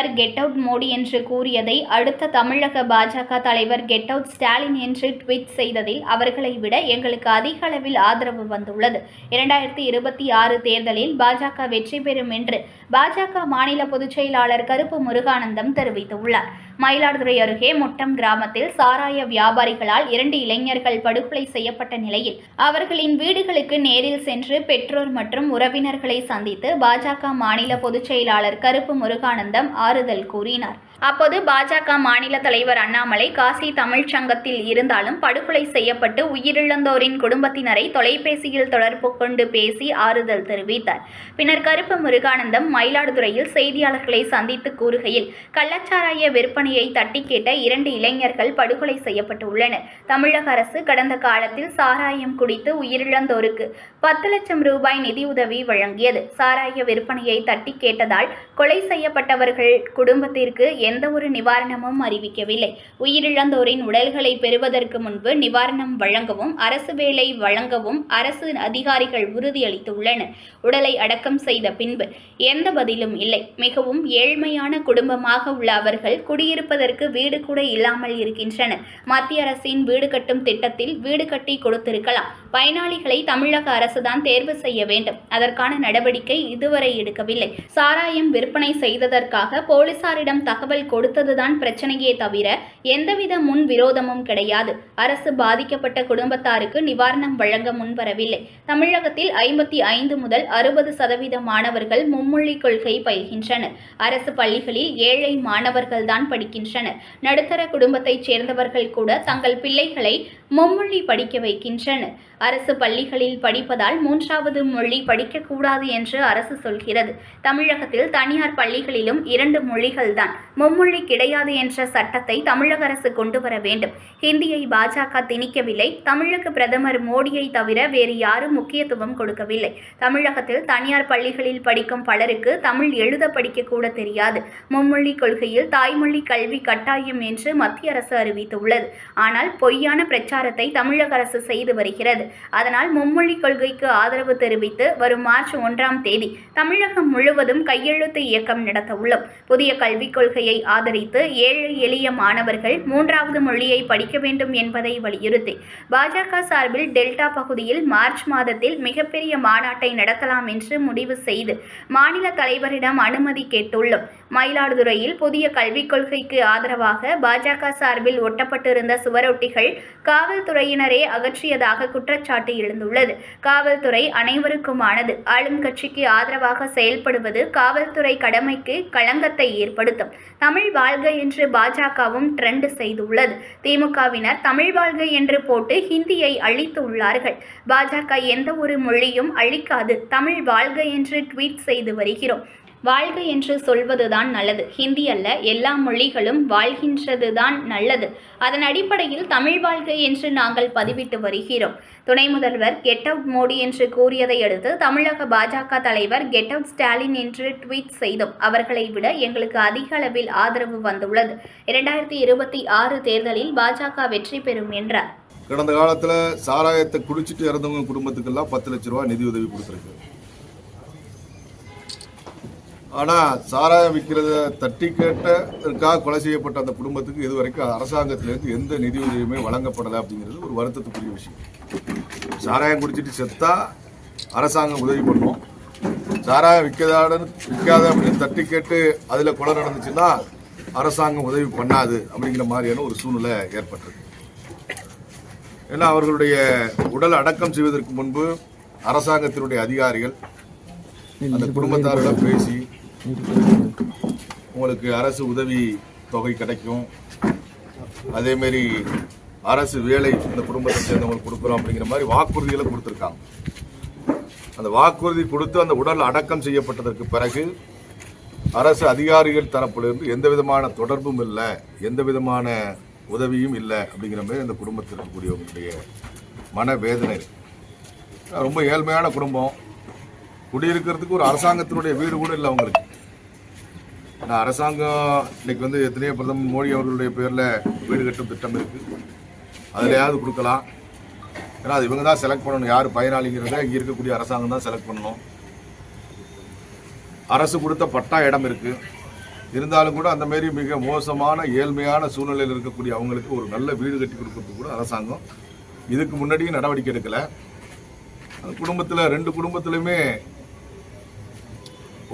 தலைவர் get out Modi என்று கூறியதை அடுத்த தமிழக பாஜக தலைவர் கெட் அவுட் ஸ்டாலின் என்று ட்வீட் செய்ததில் அவர்களை விட எங்களுக்கு அதிக அளவில் ஆதரவு வந்துள்ளது. இரண்டாயிரத்தி இருபத்தி ஆறு தேர்தலில் பாஜக வெற்றி பெறும் என்று பாஜக மாநில பொதுச் செயலாளர் கருப்பு முருகானந்தம் தெரிவித்துள்ளார். மயிலாடுதுறை அருகே முட்டம் கிராமத்தில் சாராய வியாபாரிகளால் இரண்டு இளைஞர்கள் படுகொலை செய்யப்பட்ட நிலையில் அவர்களின் வீடுகளுக்கு நேரில் சென்று பெற்றோர் மற்றும் உறவினர்களை சந்தித்து பாஜக மாநில பொதுச் செயலாளர் கருப்பு முருகானந்தம் ஆறுதல் கூறினார். அப்போது பாஜக மாநில தலைவர் அண்ணாமலை காசி தமிழ்ச் சங்கத்தில் இருந்தாலும் படுகொலை செய்யப்பட்டு உயிரிழந்தோரின் குடும்பத்தினரை தொலைபேசியில் தொடர்பு கொண்டு பேசி ஆறுதல் தெரிவித்தார். பின்னர் கருப்பு முருகானந்தம் மயிலாடுதுறையில் செய்தியாளர்களை சந்தித்து கூறுகையில் கள்ளச்சாராய விற்பனையை தட்டி கேட்ட இரண்டு இளைஞர்கள் படுகொலை செய்யப்பட்டுள்ளனர். தமிழக அரசு கடந்த காலத்தில் சாராயம் குடித்து உயிரிழந்தோருக்கு பத்து லட்சம் ரூபாய் நிதியுதவி வழங்கியது. சாராய விற்பனையை தட்டி கேட்டதால் கொலை செய்யப்பட்டவர்கள் குடும்பத்திற்கு எந்த ஒரு நிவாரணமும் அறிவிக்கவில்லை. உயிரிழந்தோரின் உடல்களை பெறுவதற்கு முன்பு நிவாரணம் வழங்கவும் அரசு வேலை வழங்கவும் அரசு அதிகாரிகள் உறுதியளித்துள்ளனர். உடலை அடக்கம் செய்த பின்பு எந்த பதிலும் இல்லை. மிகவும் ஏழ்மையான குடும்பமாக உள்ள அவர்கள் குடியிருப்பதற்கு வீடு கூட இல்லாமல் இருக்கின்றனர். மத்திய அரசின் வீடு கட்டும் திட்டத்தில் வீடு கட்டி கொடுத்திருக்கலாம். பயனாளிகளை தமிழக அரசுதான் தேர்வு செய்ய வேண்டும். அதற்கான நடவடிக்கை இதுவரை எடுக்கவில்லை. சாராயம் விற்பனை செய்ததற்காக போலீசாரிடம் தகவல் கொடுத்ததுதான் பிரச்சனையே தவிர எந்தவித முன் விரோதமும் கிடையாது. அரசு பாதிக்கப்பட்ட குடும்பத்தாருக்கு நிவாரணம் வழங்க முன்வரவில்லை. தமிழகத்தில் ஐம்பத்தி ஐந்து முதல் அறுபது சதவீத மாணவர்கள் மும்மொழி கொள்கை பயில்கின்றனர். அரசு பள்ளிகளில் ஏழை மாணவர்கள் தான் படிக்கின்றனர். நடுத்தர குடும்பத்தைச் சேர்ந்தவர்கள் கூட தங்கள் பிள்ளைகளை மும்மொழி படிக்க வைக்கின்றனர். அரசு பள்ளிகளில் படிப்பதால் மூன்றாவது மொழி படிக்கக்கூடாது என்று அரசு சொல்கிறது. தமிழகத்தில் தனியார் பள்ளிகளிலும் இரண்டு மொழிகள் தான் மும்மொழி கிடையாது என்ற சட்டத்தை தமிழக அரசு கொண்டு வர வேண்டும். ஹிந்தியை பாஜக திணிக்கவில்லை. தமிழக பிரதமர் மோடியை தவிர வேறு யாரும் முக்கியத்துவம் கொடுக்கவில்லை. தமிழகத்தில் தனியார் பள்ளிகளில் படிக்கும் பலருக்கு தமிழ் எழுத படிக்க கூட தெரியாது. மும்மொழி கொள்கையில் தாய்மொழி கல்வி கட்டாயம் என்று மத்திய அரசு அறிவித்துள்ளது. ஆனால் பொய்யான பிரச்சாரம் பிரச்சாரத்தை தமிழக அரசு செய்து வருகிறது. அதனால் மும்மொழி கொள்கைக்கு ஆதரவு தெரிவித்து வரும் மார்ச் ஒன்றாம் தேதி தமிழகம் முழுவதும் கையெழுத்து இயக்கம் நடத்த உள்ளோம். புதிய கல்விக் கொள்கையை ஆதரித்து ஏழை எளிய மாணவர்கள் மூன்றாவது மொழியை படிக்க வேண்டும் என்பதை வலியுறுத்தி பாஜக சார்பில் டெல்டா பகுதியில் மார்ச் மாதத்தில் மிகப்பெரிய மாநாட்டை நடத்தலாம் என்று முடிவு செய்து மாநில தலைவரிடம் அனுமதி கேட்டுள்ளோம். மயிலாடுதுறையில் புதிய கல்விக் கொள்கைக்கு ஆதரவாக பாஜக சார்பில் ஒட்டப்பட்டிருந்த சுவரொட்டிகள் காவல்துறையினரே அகற்றியதாக குற்றச்சாட்டு எழுந்துள்ளது. காவல்துறை அனைவருக்குமானது. ஆளும் கட்சிக்கு ஆதரவாக செயல்படுவது காவல்துறை கடமைக்கு களங்கத்தை ஏற்படுத்தும். தமிழ் வாழ்க என்று பாஜகவும் ட்ரெண்ட் செய்துள்ளது. திமுகவினர் தமிழ் வாழ்க என்று போட்டு ஹிந்தியை அழித்து உள்ளார்கள். பாஜக எந்த ஒரு மொழியும் அழிக்காது. தமிழ் வாழ்க என்று ட்வீட் செய்து வருகிறோம். வாழ்க என்று சொல்வதுதான் நல்லது. ஹிந்தி அல்ல எல்லா மொழிகளும் வாழ்கின்றதுதான் நல்லது. அதன் அடிப்படையில் தமிழ் வாழ்க என்று நாங்கள் பதிவிட்டு வருகிறோம். துணை முதல்வர் கெட் அவுட் மோடி என்று கூறியதை அடுத்து தமிழக பாஜக தலைவர் கெட் அவுட் ஸ்டாலின் என்று ட்வீட் செய்தோம் அவர்களை விட எங்களுக்கு அதிக அளவில் ஆதரவு வந்துள்ளது. இரண்டாயிரத்தி இருபத்தி ஆறு தேர்தலில் பாஜக வெற்றி பெறும் என்றார். கடந்த காலத்தில் சாராயத்தை குடிச்சிட்டு இறந்தவங்க குடும்பத்துக்கெல்லாம் பத்து லட்ச ரூபா நிதி உதவி கொடுத்துருக்கு ஆனால் சாராயம் விற்கிறத தட்டி கேட்டதற்காக கொலை செய்யப்பட்ட அந்த குடும்பத்துக்கு இதுவரைக்கும் அரசாங்கத்திலேருந்து எந்த நிதியுதவியுமே வழங்கப்படலை அப்படிங்கிறது ஒரு வருத்தத்துக்குரிய விஷயம். சாராயம் குடிச்சிட்டு செத்தா அரசாங்கம் உதவி பண்ணும். சாராயம் விற்காதன்னு விற்காத அப்படின்னு தட்டி கேட்டு அதில் கொலை நடந்துச்சுன்னா அரசாங்கம் உதவி பண்ணாது அப்படிங்கிற மாதிரியான ஒரு சூழ்நிலை ஏற்பட்டிருக்கு. ஏன்னா அவர்களுடைய உடல் அடக்கம் செய்வதற்கு முன்பு அரசாங்கத்தினுடைய அதிகாரிகள் அந்த குடும்பத்தாரிடம் பேசி உங்களுக்கு அரசு உதவி தொகை கிடைக்கும். அதேமாரி அரசு வேலை இந்த குடும்பத்தை சேர்ந்தவங்களுக்கு கொடுக்குறோம் அப்படிங்கிற மாதிரி வாக்குறுதிகளை கொடுத்துருக்காங்க. அந்த வாக்குறுதி கொடுத்து அந்த உடல் அடக்கம் செய்யப்பட்டதற்கு பிறகு அரசு அதிகாரிகள் தரப்பிலிருந்து எந்த விதமான தொடர்பும் இல்லை எந்த விதமான உதவியும் இல்லை அப்படிங்கிற மாதிரி அந்த குடும்பத்தில் இருக்கக்கூடியவங்களுடைய மன வேதனை ரொம்ப ஏழ்மையான குடும்பம். குடியிருக்கிறதுக்கு ஒரு அரசாங்கத்தினுடைய வீடு கூட இல்லை அவங்களுக்கு. ஆனால் அரசாங்கம் இன்னைக்கு வந்து எத்தனையோ பிரதமர் மோடி அவர்களுடைய பேரில் வீடு கட்டும் திட்டம் இருக்கு. அதுலயாவது கொடுக்கலாம். ஏன்னா அது இவங்க தான் செலக்ட் பண்ணணும். யார் பயனாளிங்கிறத இங்கே இருக்கக்கூடிய அரசாங்கம் தான் செலக்ட் பண்ணணும். அரசு கொடுத்த பட்டா இடம் இருக்கு. இருந்தாலும் கூட அந்த மாரி மிக மோசமான ஏழ்மையான சூழ்நிலையில் இருக்கக்கூடிய அவங்களுக்கு ஒரு நல்ல வீடு கட்டி கொடுக்கறதுக்கு கூட அரசாங்கம் இதுக்கு முன்னாடியும் நடவடிக்கை எடுக்கலை. அந்த குடும்பத்தில் ரெண்டு குடும்பத்திலையுமே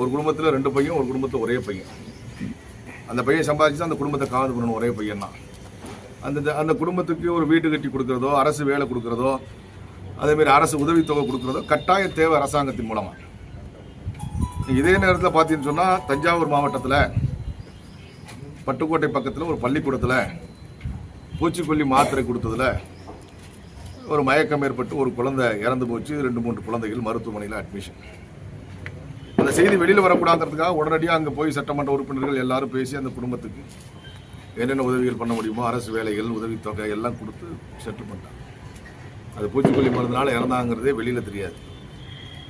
ஒரு குடும்பத்தில் ரெண்டு பையன் ஒரு குடும்பத்தில் ஒரே பையன். அந்த பையன் சம்பாதிச்சு அந்த குடும்பத்தை காது பண்ணணும் ஒரே பையன் தான். அந்த அந்த குடும்பத்துக்கு ஒரு வீடு கட்டி கொடுக்குறதோ அரசு வேலை கொடுக்குறதோ அதேமாரி அரசு உதவித்தொகை கொடுக்குறதோ கட்டாய தேவை அரசாங்கத்தின் மூலமாக இதே நேரத்தில் பார்த்தீங்கன்னு சொன்னால் தஞ்சாவூர் மாவட்டத்தில் பட்டுக்கோட்டை பக்கத்தில் ஒரு பள்ளிக்கூடத்தில் பூச்சிக்கொல்லி மாத்திரை கொடுத்ததுல ஒரு மயக்கம் ஏற்பட்டு ஒரு குழந்தை இறந்து போச்சு. ரெண்டு மூன்று குழந்தைகள் மருத்துவமனையில் அட்மிஷன் செய்தி வெளியில் வரக்கூடாதுன்றதுக்காக உடனடியாக அங்கே போய் சட்டமன்ற உறுப்பினர்கள் எல்லாரும் பேசி அந்த குடும்பத்துக்கு என்னென்ன உதவிகள் பண்ண முடியுமோ அரசு வேலைகள் உதவித்தொகை எல்லாம் கொடுத்து செட்டில் பண்ணிட்டாங்க. அது பூச்சிக்கொல்லி மருந்தினால இறந்தாங்கிறதே வெளியில் தெரியாது.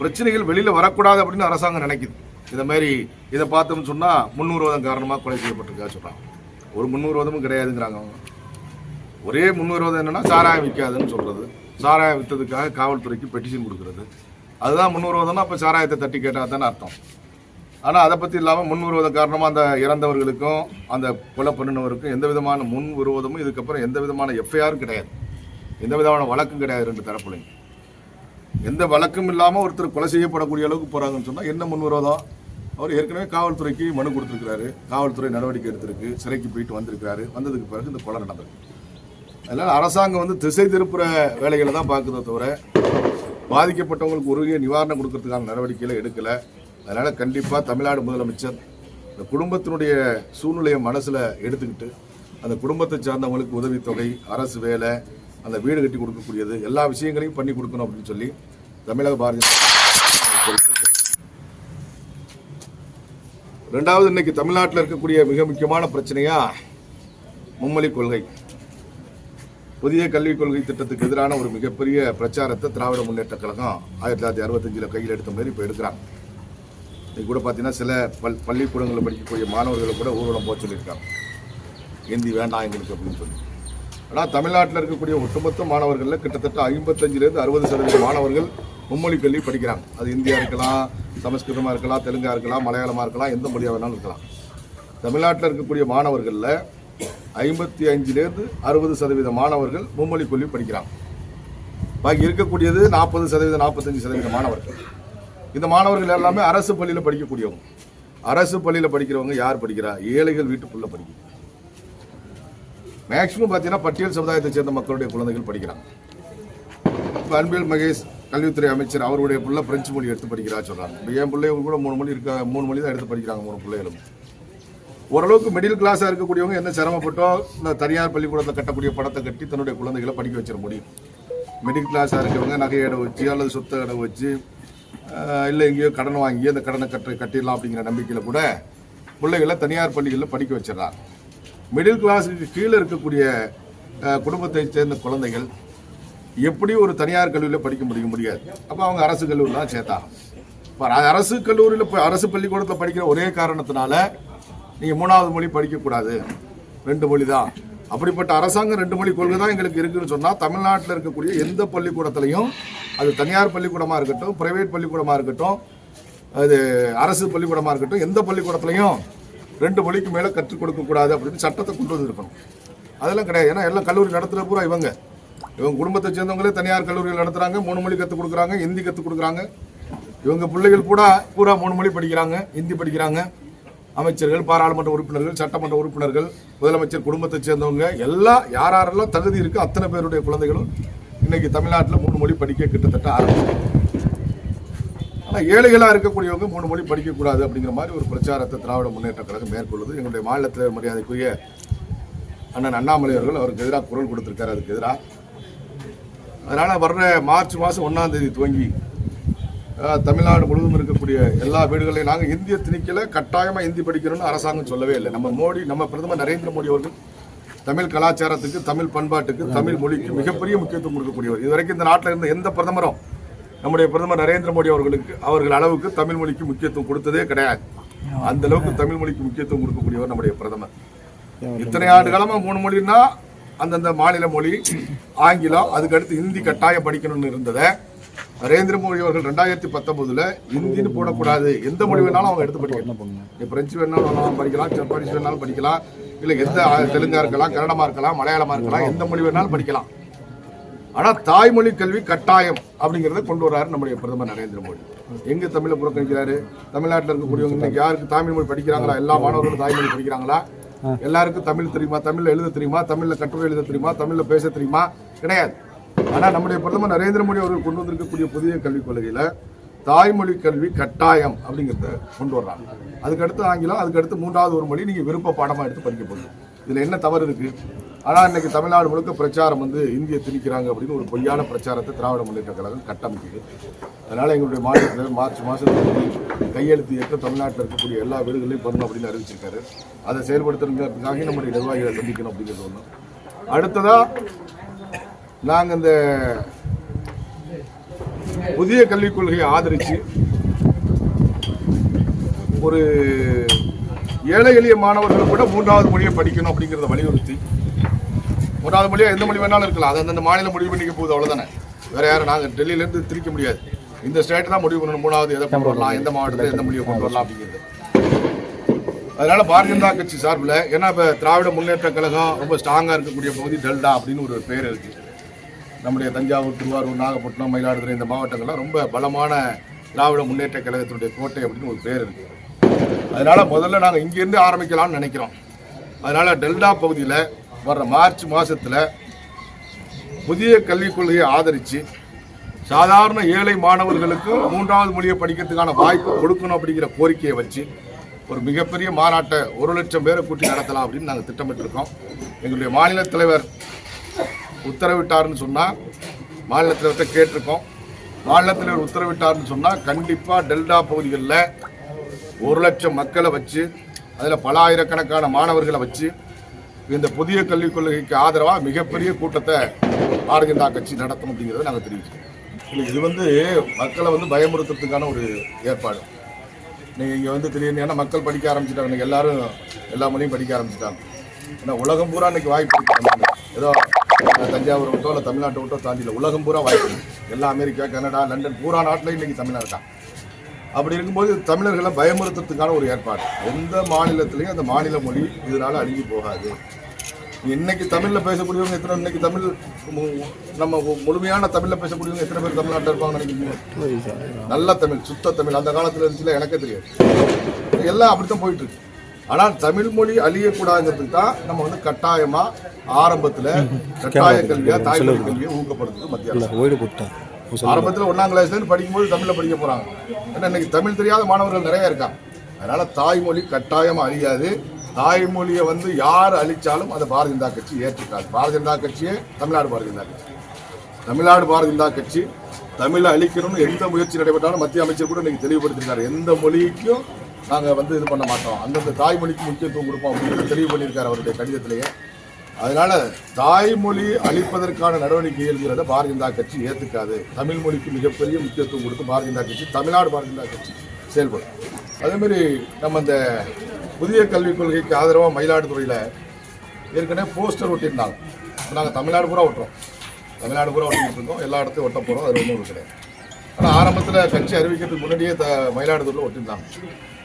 பிரச்சனைகள் வெளியில் வரக்கூடாது அப்படின்னு அரசாங்கம் நினைக்குது. இதை மாதிரி இதை பார்த்தோம்னு சொன்னால் முன்னூறுவதம் காரணமாக கொலை செய்யப்பட்டிருக்கா சொல்கிறாங்க ஒரு முன்னூறுவதமும் கிடையாதுங்கிறாங்க அவங்க. ஒரே முன்னூறுவதம் என்னென்னா சாராயம் விற்காதுன்னு சொல்கிறது சாராயம் விற்றதுக்காக காவல்துறைக்கு பெட்டிஷன் கொடுக்குறது. அதுதான் முன்னுருவதம்னா அப்போ சாராயத்தை தட்டி கேட்டால் தானே அர்த்தம். ஆனால் அதை பற்றி இல்லாமல் முன் காரணமாக அந்த இறந்தவர்களுக்கும் அந்த கொலை பண்ணினவருக்கும் எந்த விதமான முன் உருவதமும் இதுக்கப்புறம் எந்த விதமான எஃப்ஐஆரும் கிடையாது. எந்த விதமான வழக்கும் கிடையாது ரெண்டு தரப்புலையும். எந்த வழக்கும் இல்லாமல் ஒருத்தர் கொலை செய்யப்படக்கூடிய அளவுக்கு போகிறாங்கன்னு சொன்னால் என்ன முன் அவர் ஏற்கனவே காவல்துறைக்கு மனு கொடுத்துருக்கிறாரு. காவல்துறை நடவடிக்கை எடுத்திருக்கு சிறைக்கு போயிட்டு வந்திருக்கிறாரு. வந்ததுக்கு பிறகு இந்த கொலை நடந்திருக்கு அதனால் அரசாங்கம் வந்து திசை திருப்புற வேலைகளை தான் பார்க்குதோ தவிர பாதிக்கப்பட்டவங்களுக்கு உரிய நிவாரணம் கொடுக்கறதுக்கான நடவடிக்கைகளை எடுக்கலை. அதனால் கண்டிப்பாக தமிழ்நாடு முதலமைச்சர் இந்த குடும்பத்தினுடைய சூழ்நிலையை மனசில் எடுத்துக்கிட்டு அந்த குடும்பத்தை சார்ந்தவங்களுக்கு உதவித்தொகை அரசு வேலை அந்த வீடு கட்டி கொடுக்கக்கூடியது எல்லா விஷயங்களையும் பண்ணி கொடுக்கணும் அப்படின்னு சொல்லி தமிழக பாரதிய ரெண்டாவது இன்னைக்கு தமிழ்நாட்டில் இருக்கக்கூடிய மிக முக்கியமான பிரச்சனையா மும்மொழி கொள்கை. புதிய கல்விக் கொள்கை திட்டத்துக்கு எதிரான ஒரு மிகப்பெரிய பிரச்சாரத்தை திராவிட முன்னேற்ற கழகம் ஆயிரத்தி தொள்ளாயிரத்தி அறுபத்தஞ்சில் கையில் எடுத்த மாதிரி இப்போ எடுக்கிறாங்க. இன்னைக்கு கூட பார்த்தீங்கன்னா சில பல் பள்ளிக்கூடங்களில் படிக்கக்கூடிய மாணவர்களை கூட ஊர்வலம் போக சொல்லியிருக்காங்க. ஹிந்தி வேண்டாம் எங்களுக்கு அப்படின்னு சொல்லி. ஆனால் தமிழ்நாட்டில் இருக்கக்கூடிய ஒட்டுமொத்த மாணவர்களில் கிட்டத்தட்ட ஐம்பத்தஞ்சிலேருந்து அறுபது சதவீத மாணவர்கள் மும்மொழி கல்வி படிக்கிறாங்க. அது இந்தியா இருக்கலாம் சமஸ்கிருதமாக இருக்கலாம் தெலுங்காக இருக்கலாம் மலையாளமாக இருக்கலாம் எந்த மொழியாக வேணாலும் இருக்கலாம். தமிழ்நாட்டில் இருக்கக்கூடிய மாணவர்களில் ஐம்பத்தி அஞ்சுலேருந்து அறுபது சதவீத மாணவர்கள் மும்மொழி கல்வி படிக்கிறாங்க. பாக்கி இருக்கக்கூடியது நாற்பது சதவீதம் நாற்பத்தஞ்சு சதவீத மாணவர்கள். இந்த மாணவர்கள் எல்லாமே அரசு பள்ளியில் படிக்கக்கூடியவங்க. அரசு பள்ளியில் படிக்கிறவங்க யார் படிக்கிறா? ஏழைகள் வீட்டுக்குள்ளே படிக்கிறாங்க மேக்சிமம் பார்த்தீங்கன்னா பட்டியல் சமுதாயத்தை சேர்ந்த மக்களுடைய குழந்தைகள் படிக்கிறாங்க. இப்போ அன்பில் மகேஷ் கல்வித்துறை அமைச்சர் அவருடைய பிள்ளை பிரெஞ்சு மொழி எடுத்து படிக்கிறா சொல்கிறாங்க இப்போ என் பிள்ளைகள் கூட மூணு மொழி இருக்கா மூணு மொழி தான் எடுத்து படிக்கிறாங்க மூணு பிள்ளைகளும். ஓரளவுக்கு மிடில் கிளாஸாக இருக்கக்கூடியவங்க என்ன சிரமப்பட்டோ இந்த தனியார் பள்ளிக்கூடத்தில் கட்டக்கூடிய படத்தை கட்டி தன்னுடைய குழந்தைகளை படிக்க வச்சிட முடியும். மிடில் கிளாஸாக இருக்கவங்க நகை வச்சு அல்லது சொத்தை அடை வச்சு இல்லை எங்கேயோ கடன் வாங்கி அந்த கடனை கட்ட கட்டிடலாம் அப்படிங்கிற நம்பிக்கையில் கூட பிள்ளைகளை தனியார் பள்ளிகளில் படிக்க வச்சிடறாங்க. மிடில் கிளாஸுக்கு கீழே இருக்கக்கூடிய குடும்பத்தை சேர்ந்த குழந்தைகள் எப்படி ஒரு தனியார் கல்லூரியில் படிக்க முடிய முடியாது. அப்போ அவங்க அரசு கல்லூரியில் தான் சேர்த்தாங்க இப்போ அரசு கல்லூரியில் இப்போ அரசு பள்ளிக்கூடத்தில் படிக்கிற ஒரே காரணத்தினால நீங்கள் மூணாவது மொழி படிக்கக்கூடாது. ரெண்டு மொழி தான் அப்படிப்பட்ட அரசாங்கம் ரெண்டு மொழி கொள்கை தான் எங்களுக்கு இருக்குன்னு சொன்னால் தமிழ்நாட்டில் இருக்கக்கூடிய எந்த பள்ளிக்கூடத்துலையும் அது தனியார் பள்ளிக்கூடமாக இருக்கட்டும் பிரைவேட் பள்ளிக்கூடமாக இருக்கட்டும் அது அரசு பள்ளிக்கூடமாக இருக்கட்டும் எந்த பள்ளிக்கூடத்துலையும் ரெண்டு மொழிக்கு மேலே கற்றுக் கொடுக்கக்கூடாது அப்படின்னு சட்டத்தை கொண்டு வந்திருக்கணும். அதெல்லாம் கிடையாது. ஏன்னா எல்லாம் கல்லூரி நடத்துகிற பூரா இவங்க. இவங்க குடும்பத்தை சேர்ந்தவங்களே தனியார் கல்லூரிகள் நடத்துகிறாங்க மூணு மொழி கற்றுக் கொடுக்குறாங்க ஹிந்தி கற்றுக் கொடுக்குறாங்க. இவங்க பிள்ளைகள் கூட பூரா மூணு மொழி படிக்கிறாங்க ஹிந்தி படிக்கிறாங்க. அமைச்சர்கள் பாராளுமன்ற உறுப்பினர்கள் சட்டமன்ற உறுப்பினர்கள் முதலமைச்சர் குடும்பத்தை சேர்ந்தவங்க எல்லாம் யார் யாரெல்லாம் தகுதி இருக்கு அத்தனை பேருடைய குழந்தைகளும் இன்னைக்கு தமிழ்நாட்டில் மூணு மொழி படிக்க கிட்டத்தட்ட ஆரம்பிச்சு ஆனால் ஏழைகளாக இருக்கக்கூடியவங்க மூணு மொழி படிக்கக்கூடாது அப்படிங்கிற மாதிரி ஒரு பிரச்சாரத்தை திராவிட முன்னேற்ற கழகம் மேற்கொள்ளுது. எங்களுடைய மாநிலத்தில் மரியாதைக்குரிய அண்ணன் அண்ணாமலை அவர்கள் அவருக்கு எதிராக குரல் கொடுத்துருக்காரு அதுக்கு எதிராக. அதனால் வர்ற மார்ச் மாதம் ஒன்றாம் தேதி துவங்கி தமிழ்நாடு முழுவதும் இருக்கக்கூடிய எல்லா வீடுகளையும் நாங்கள் இந்திய திணிக்கல கட்டாயமாக ஹிந்தி படிக்கணும்னு அரசாங்கம் சொல்லவே இல்லை. நம்ம மோடி நம்ம பிரதமர் நரேந்திர மோடி அவர்கள் தமிழ் கலாச்சாரத்துக்கு தமிழ் பண்பாட்டுக்கு தமிழ் மொழிக்கு மிகப்பெரிய முக்கியத்துவம் கொடுக்கக்கூடியவர். இதுவரைக்கும் இந்த நாட்டில் இருந்த எந்த பிரதமரும் நம்முடைய பிரதமர் நரேந்திர மோடி அவர்களுக்கு அவர்கள் அளவுக்கு தமிழ் மொழிக்கு முக்கியத்துவம் கொடுத்ததே கிடையாது. அந்த அளவுக்கு தமிழ் மொழிக்கு முக்கியத்துவம் கொடுக்கக்கூடியவர் நம்முடைய பிரதமர். இத்தனை ஆண்டு காலமாக மூணு மொழின்னா அந்தந்த மாநில மொழி ஆங்கிலம் அதுக்கடுத்து ஹிந்தி கட்டாயம் படிக்கணும்னு இருந்ததை நரேந்திர மோடி அவர்கள் ரெண்டாயிரத்தி பத்தொன்பதுல ஹிந்தின்னு போடக்கூடாது. எந்த மொழி வேணாலும் அவங்க எடுத்து படிக்கணும். நீ பிரெஞ்சு வேணாலும் படிக்கலாம் ஜப்பானீஸ் வேணாலும் படிக்கலாம் இல்ல எந்த தெலுங்கா இருக்கலாம் கன்னடமா இருக்கலாம் மலையாளமா இருக்கலாம் எந்த மொழி வேணாலும் படிக்கலாம். ஆனா தாய்மொழி கல்வி கட்டாயம் அப்படிங்கறத கொண்டு வர்றாரு நம்முடைய பிரதமர் நரேந்திர மோடி. எங்க தமிழை புறக்கணிக்கிறாரு? தமிழ்நாட்டில் இருக்கக்கூடியவங்க இன்னைக்கு யாருக்கு தமிழ் மொழி படிக்கிறாங்களா? எல்லா மாணவர்களும் தாய்மொழி படிக்கிறாங்களா? எல்லாருக்கும் தமிழ் தெரியுமா? தமிழ்ல எழுத தெரியுமா? தமிழ்ல கட்டுரை எழுத தெரியுமா? தமிழ்ல பேச தெரியுமா? கிடையாது. ஆனால் நம்முடைய பிரதமர் நரேந்திர மோடி அவர்கள் கொண்டு வந்திருக்கக்கூடிய புதிய கல்விக் கொள்கையில் தாய்மொழி கல்வி கட்டாயம் அப்படிங்கிறத கொண்டு வர்றாங்க. அதுக்கடுத்து ஆங்கிலம் அதுக்கடுத்து மூன்றாவது ஒரு மொழி நீங்கள் விருப்ப பாடமாக எடுத்து படிக்க போகணும் இதில் என்ன தவறு இருக்குது ஆனால் இன்னைக்கு தமிழ்நாடு முழுக்க பிரச்சாரம் வந்து இந்திய திணிக்கிறாங்க அப்படின்னு ஒரு பொய்யான பிரச்சாரத்தை திராவிட முன்னேற்ற கழகம் கட்டமைக்குது. அதனால் எங்களுடைய மாநிலத்தில் மார்ச் மாதத்தில் கையெழுத்து இயக்கம் தமிழ்நாட்டில் இருக்கக்கூடிய எல்லா வீடுகளையும் பண்ணணும் அப்படின்னு அறிவிச்சிருக்காரு. அதை செயல்படுத்துறதுக்காக நம்முடைய நிர்வாகிகளை சந்திக்கணும் அப்படிங்கிறது ஒன்று அடுத்ததாக நாங்கள் இந்த புதிய கல்விக் கொள்கையை ஆதரித்து ஒரு ஏழை எளிய மாணவர்கள் கூட மூன்றாவது மொழியை படிக்கணும் அப்படிங்கிறத வலியுறுத்தி. மூன்றாவது மொழியாக எந்த மொழி வேணாலும் இருக்கலாம். அது அந்தந்த மாநிலம் முடிவு பண்ணிக்க போகுது அவ்வளோதானே வேறு யாரும் நாங்கள் டெல்லியிலேருந்து திரிக்க முடியாது. இந்த ஸ்டேட் தான் முடிவு பண்ணணும். மூணாவது எதை கொண்டு வரலாம் எந்த மாவட்டத்தில் எந்த மொழியை கொண்டு வரலாம் அப்படிங்கிறது. அதனால் பாரதிய ஜனதா கட்சி சார்பில் ஏன்னா இப்போ திராவிட முன்னேற்ற கழகம் ரொம்ப ஸ்ட்ராங்காக இருக்கக்கூடிய பகுதி டெல்டா அப்படின்னு ஒரு பேர் இருக்குது நம்முடைய தஞ்சாவூர் திருவாரூர் நாகப்பட்டினம் மயிலாடுதுறை இந்த மாவட்டங்கள்லாம் ரொம்ப பலமான திராவிட முன்னேற்ற கழகத்தினுடைய கோட்டை அப்படின்னு ஒரு பேர் இருக்கு. அதனால் முதல்ல நாங்கள் இங்கேருந்து ஆரம்பிக்கலாம்னு நினைக்கிறோம். அதனால் டெல்டா பகுதியில் வர்ற மார்ச் மாதத்தில் புதிய கல்விக் கொள்கையை ஆதரித்து சாதாரண ஏழை மாணவர்களுக்கு மூன்றாவது மொழியை படிக்கிறதுக்கான வாய்ப்பு கொடுக்கணும் அப்படிங்கிற கோரிக்கையை வச்சு ஒரு மிகப்பெரிய மாநாட்டை ஒரு லட்சம் பேரை கூட்டி நடத்தலாம் அப்படின்னு நாங்கள் திட்டமிட்டிருக்கோம். எங்களுடைய மாநில தலைவர் உத்தரவிட்டார்னு சொன்னால் மாநில தலைவர்கிட்ட கேட்டிருக்கோம். மாநில தலைவர் உத்தரவிட்டாருன்னு சொன்னால் கண்டிப்பாக டெல்டா பகுதிகளில் ஒரு லட்சம் மக்களை வச்சு அதில் பல ஆயிரக்கணக்கான மாணவர்களை வச்சு இந்த புதிய கல்விக் கொள்கைக்கு ஆதரவாக மிகப்பெரிய கூட்டத்தை பாரதிய ஜனதா கட்சி நடத்தும் அப்படிங்கிறத நாங்கள் தெரிவிக்கிறோம். இது வந்து மக்களை வந்து பயமுறுத்துறதுக்கான ஒரு ஏற்பாடு. நீங்கள் இங்கே வந்து திடீர்னு ஏன்னா மக்கள் படிக்க ஆரம்பிச்சிட்டாங்க. இன்னைக்கு எல்லாரும் எல்லா மொழியும் படிக்க ஆரம்பிச்சிட்டாங்க. ஏன்னா உலகம் பூரா இன்னைக்கு வாய்ப்பு ஏதோ தஞ்சாவூர் விட்டோ இல்லை தமிழ்நாட்டை விட்டோ தாண்டி இல்லை உலகம் பூரா வாய்ப்பு. எல்லா அமெரிக்கா கனடா லண்டன் பூரா நாட்டிலையும் இன்னைக்கு தமிழர் இருக்கான். அப்படி இருக்கும்போது தமிழர்களை பயமுறுத்துறதுக்கான ஒரு ஏற்பாடு. எந்த மாநிலத்திலையும் அந்த மாநில மொழி இதனால அழுகி போகாது. இன்னைக்கு தமிழ்ல பேசக்கூடியவங்க எத்தனை இன்னைக்கு தமிழ் நம்ம முழுமையான தமிழ்ல பேசக்கூடியவங்க எத்தனை பேர் தமிழ்நாட்டில் இருப்பாங்க நினைக்கிறீங்க? நல்ல தமிழ் சுத்த தமிழ். அந்த காலத்துல இருந்துச்சுல எனக்கே தெரியாது. எல்லாம் அப்படித்தான் போயிட்டு இருக்கு. ஆனால் தமிழ் மொழி அழியக்கூடாதுங்கிறதுக்கு தான் நம்ம வந்து கட்டாயமா ஆரம்பத்துல கட்டாய கல்வியா தாய்மொழி கல்வியை ஊக்கப்படுத்துறது மத்திய அரசு. ஆரம்பத்தில் ஒன்றாம் கிளாஸ்லேருந்து படிக்கும்போது தமிழில் படிக்க போகிறாங்க ஏன்னா இன்னைக்கு தமிழ் தெரியாத மாணவர்கள் நிறைய இருக்காங்க. அதனால தாய்மொழி கட்டாயமாக அழியாது. தாய்மொழியை வந்து யார் அழிச்சாலும் அதை பாரதிய ஜனதா கட்சி ஏற்றுக்காது. பாரதிய ஜனதா கட்சியே தமிழ்நாடு பாரதிய ஜனதா கட்சி. தமிழ்நாடு பாரதிய ஜனதா கட்சி தமிழை அழிக்கணும்னு எந்த முயற்சி நடைபெற்றாலும் மத்திய அமைச்சர் கூட இன்னைக்கு தெளிவுபடுத்திருக்காரு எந்த மொழிக்கும் நாங்கள் வந்து இது பண்ண மாட்டோம். அந்தந்த தாய்மொழிக்கு முக்கியத்துவம் கொடுப்போம் அப்படின்னு தெளிவு பண்ணியிருக்கார் அவருடைய கடிதத்திலேயே. அதனால தாய்மொழி அளிப்பதற்கான நடவடிக்கைகள்ங்கிறத பாரதிய ஜனதா கட்சி ஏற்றுக்காது தமிழ் மொழிக்கு மிகப்பெரிய முக்கியத்துவம் கொடுத்து பாரதிய ஜனதா கட்சி தமிழ்நாடு பாரதிய ஜனதா கட்சி செயல்படும். அதேமாரி நம்ம இந்த புதிய கல்விக் கொள்கைக்கு ஆதரவாக மயிலாடுதுறையில் ஏற்கனவே போஸ்டர் ஒட்டியிருந்தாங்க. நாங்கள் தமிழ்நாடு பூரா ஒட்டுறோம். தமிழ்நாடு பூரா ஒட்டிட்டு இருக்கோம். எல்லா இடத்தையும் ஒட்ட போகிறோம் அது ஒன்றும் கிடையாது ஆனால் ஆரம்பத்தில் கட்சி அறிவிக்கிறதுக்கு முன்னாடியே த மயிலாடுதுறையில் ஒட்டியிருந்தாங்க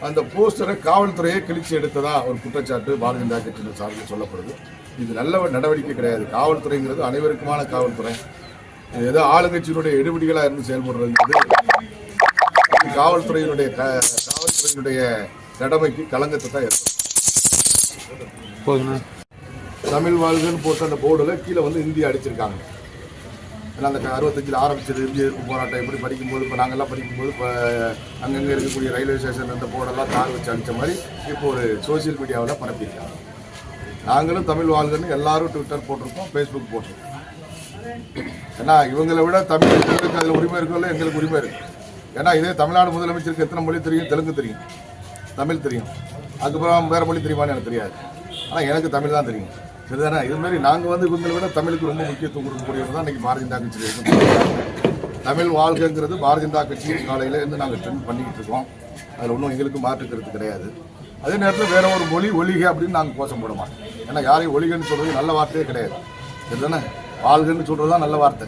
அந்த போஸ்டரை காவல்துறையே கிழிச்சு எடுத்ததா ஒரு குற்றச்சாட்டு பாரதிய ஜனதா கட்சியின் சார்பில் சொல்லப்படுது. இது நல்ல நடவடிக்கை கிடையாது. காவல்துறைங்கிறது அனைவருக்குமான காவல்துறை. ஏதோ ஆளுங்கட்சியினுடைய எடுபடிகளாக இருந்து செயல்படுறதுங்கிறது காவல்துறையினுடைய க- காவல்துறையினுடைய கடமைக்கு களங்கத்தை தான் ஏற்படும் தமிழ் வாழ்கன்னு போட்ட அந்த போர்டில் கீழே வந்து இந்தியா அடிச்சிருக்காங்க. ஏன்னா அந்த அறுபத்தஞ்சில் ஆரம்பிச்சது இந்திய எதிர்ப்பு போராட்டம் எப்படி படிக்கும்போது இப்போ நாங்கள்லாம் படிக்கும்போது இப்போ அங்கங்கே இருக்கக்கூடிய ரயில்வே ஸ்டேஷன் அந்த போர்டெல்லாம் தார் வச்சு அடித்த மாதிரி இப்போ ஒரு சோஷியல் மீடியாவில் பரப்பியிருக்காங்க. நாங்களும் தமிழ் வாழ்கன்னு எல்லாரும் ட்விட்டர் போட்டிருக்கோம் ஃபேஸ்புக் போட்டிருக்கோம். ஏன்னா இவங்களை விட தமிழ் எங்களுக்கு அதில் உரிமை இருக்குல்ல எங்களுக்கு உரிமை இருக்குது ஏன்னா இதே தமிழ்நாடு முதலமைச்சருக்கு எத்தனை மொழி தெரியும்? தெலுங்கு தெரியும். தமிழ் தெரியும். அதுக்கப்புறம் வேறு மொழி தெரியுமான்னு எனக்கு தெரியாது. ஆனால் எனக்கு தமிழ் தான் தெரியும். சரிதானே? இது மாதிரி நாங்கள் வந்து இவங்களை விட தமிழுக்கு ரொம்ப முக்கியத்துவம் கொடுக்கக்கூடியவர் தான் இன்னைக்கு பாரதிய ஜனதா கட்சி இருக்கும். தமிழ் வாழ்க்கைங்கிறது பாரதிய ஜனதா கட்சி காலையில் இருந்து நாங்கள் ட்ரெண்ட் பண்ணிக்கிட்டு இருக்கோம். அதில் ஒன்றும் எங்களுக்கு மாற்றுக்கிறது கிடையாது. அதே நேரத்தில் வேற ஒரு மொழி ஒளிகை அப்படின்னு நாங்கள் கோஷம் போட மாட்டோம். ஏன்னா யாரையும் ஒலிகன்னு சொல்கிறது நல்ல வார்த்தையே கிடையாது. சரிதானே? வாழ்கன்னு சொல்கிறது தான் நல்ல வார்த்தை.